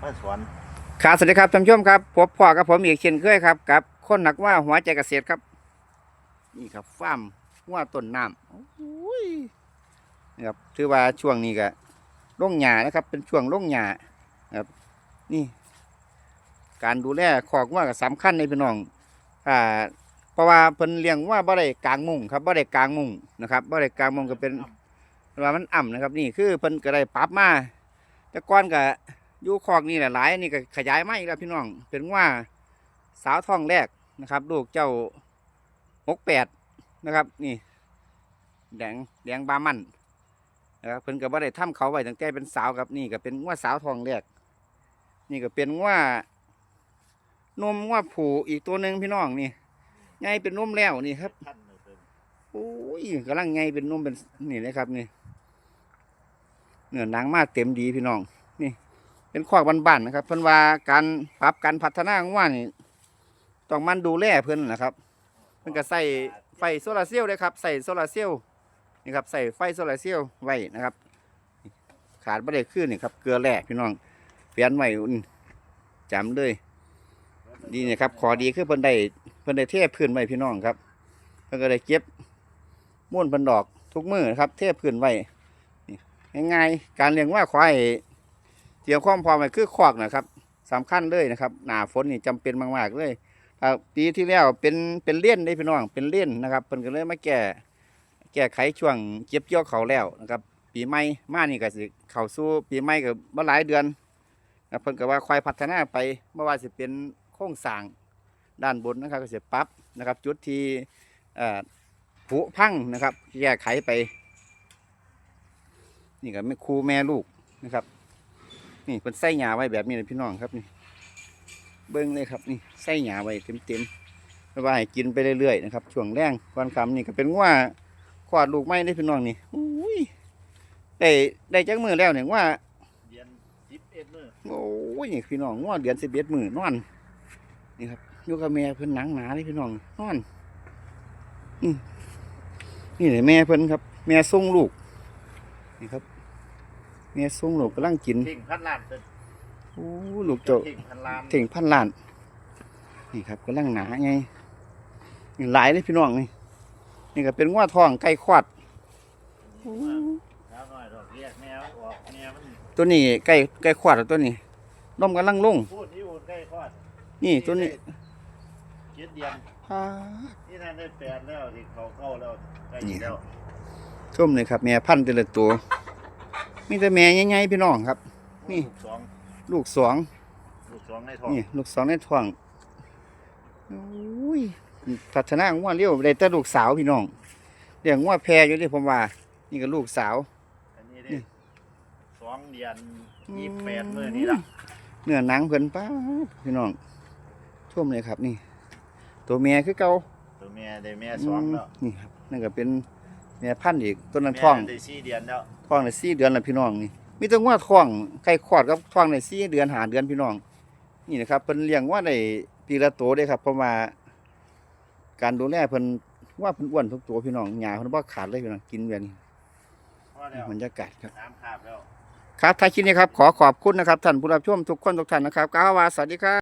พระสวนครับสวัสดีครับท่านผู้ชมครับพบพ่อกับผมอีกเช่นเคยครับกับคนหนักว่าหัวใจเกษตรครับ นี่ครับฟาร์มหัวต้นน้ำโอ้ยนี่ครับถือว่าช่วงนี้ก็ล่งหญ้านะครับ เป็นช่วงล่งหญ้าครับ นี่ การดูแลขอกว่าก็สำคัญในพี่น้องอ่าเพราะว่าเพิ่นเลี้ยงว่าบ่ได้กลางมุงครับบ่ได้กลางมุงนะครับบ่ได้กลางมุงก็เป็นว่ามันอ่ำนะครับ นี่คือเพิ่นก็ได้ปรับมาแต่ก่อนก็ อยู่คอกนี่แหละหลายอันนี่ก็ขยายมาอีกแล้วพี่น้อง เป็นว่าสาวท้องแรกนะครับ ลูกเจ้าหกแปดนะครับ นี่ แดงแดงบามันนะครับเพิ่นก็บ่ได้ทำเขาไว้ตั้งแต่เป็นสาวครับนี่ก็เป็นว่าสาวท้องแรก นี่ก็เป็นว่านมว่าผูอีกตัวหนึ่งพี่น้องนี่ไงเป็นนมแล้วนี่ครับโอ้ยกำลังไงเป็นนมเป็นนี่เลยครับนี่เนื้อหนังมาเต็มดีพี่น้อง เป็นขวากบ้านๆนะครับ เพิ่นว่าการปรับการพัฒนาของว่านี่ต้องมันดูแลเพิ่นนะครับ เพิ่นก็ใส่ไฟโซลาร์เซลล์เลยครับ ใส่โซลาร์เซลล์นี่ครับ ใส่ไฟโซลาร์เซลล์ไว้นะครับ ขาดไม่ได้ขึ้นนี่ครับ เกลือแร่พี่น้องเปลี่ยนไว้อุ่จำเลยดีนะครับขอดีคือเพิ่นได้เพิ่นได้เทพื้นไว้พี่น้องครับเพิ่นก็ได้เก็บม้วนเพิ่นดอกทุกมือนะครับ เทพื้นไว้ง่ายๆการเลี้ยงว่าควาย เตรียมความพร้อมไว้คือคอกนะครับสำคัญเลยนะครับ หนาฝนนี่จำเป็นมากๆเลยปีที่แล้วเป็นเป็นเลี้ยนได้พี่น้องเป็นเลี้ยนนะครับเพิ่นก็เลยมาแก้แก้ไขช่วงเก็บเกี่ยวเขาแล้วนะครับปีใหม่มานี่ก็สิเข้าสู่ปีใหม่ก็บ่หลายเดือนนะเพิ่นก็ว่าควายพัฒนาไปบ่ว่าสิเป็นโครงสร้างด้านบนนะครับก็สิปรับนะครับ จุดที่ผุพังนะครับแก้ไขไป นี่ก็แม่ครูแม่ลูกนะครับ นี่เป็นไส้หยาไว้แบบนี้เลยพี่น้องครับนี่ เบิ้งเลยครับนี่ไส้หยาไว้เต็มๆไม่ว่าให้กินไปเรื่อยๆนะครับช่วงแรงก่อนคำนี่ก็เป็นว่าขวาดลูกไม้ได้พี่น้องนี่อุ้ยได้ได้จักมือแล้วเนี่ยว่าเย็นสิบเอ็ดมื้อโอ้ยนี่พี่น้องว่าเดือนสิบเอ็ดมือนอนนี่ครับอยู่กับแม่เพิ่นหนังหนาเลยพี่น้องนอนอืมนี่เลยแม่เพิ่นครับ แม่ส่งลูกนี่ครับ แม่ส่งลูกกำลังกินทิ้งพันล้านเป็นโอ้ลูกเจ้าทิ้งพันล้านถึงพันล้าน นี่ครับกำลังหนาไงนี่หลายเลยพี่น้องนี่นี่ก็เป็นว่าทองไก่ควาดแล้วหน่อยดอกเรียกแมวออกแมวมันตัวนี้ไก่ไก่ควาดตัวนี้นมกำลังลงพูดที่อุ่นใกล้คลอดนี่ตัวนี้เจ็ดเดือนอ่านี่ท่านได้แปดแล้วที่เขาเข้าแล้วใกล้แล้วชมเลยครับแม่พันธุ์แต่ละตัว มีแต่แม่ใหญ่ๆพี่น้องครับ นี่ ลูกสองลูกสองลูกสองในท้องนี่ลูกสองในท้องโอ้ยพัฒนาของว่าเร็วได้แต่ลูกสาวพี่น้องเลี้ยงว่าแพรอยู่ที่ผมว่า นี่ก็ลูกสาว อันนี้ได้สองเดือนยี่สิบแปดมื้อนี่ละเนื้อหนังเพิ่นป้าดพี่น้องชมเลยครับนี่ ตัวเมียคือเก่าตัวแม่ได้แม่สองแล้วนี่ครับนั่นก็เป็น เมียพันธุ์อีกตัวนั้นท้องแม่ได้สี่เดือนแล้วท้องในสี่เดือนแล้วพี่น้องนี่มีแต่ว่าท้องไก่ขอดกับท้องในสี่เดือนหาเดือนพี่น้อง นี่นะครับเพิ่นเลี้ยงว่าในปีละโตได้ครับเพราะว่าการดูแลเพิ่นว่าเพิ่นอ้วนทุกตัวพี่น้องหญ้าเพิ่นบ่ขาดเลยพี่น้องกินแบบนี้พอแล้วบรรยากาศครับน้ำขาบแล้วครับท้ายคลิปนี้ครับขอขอบคุณนะครับท่านผู้รับชมทุกคนทุกท่านนะครับกล่าวว่าสวัสดีครั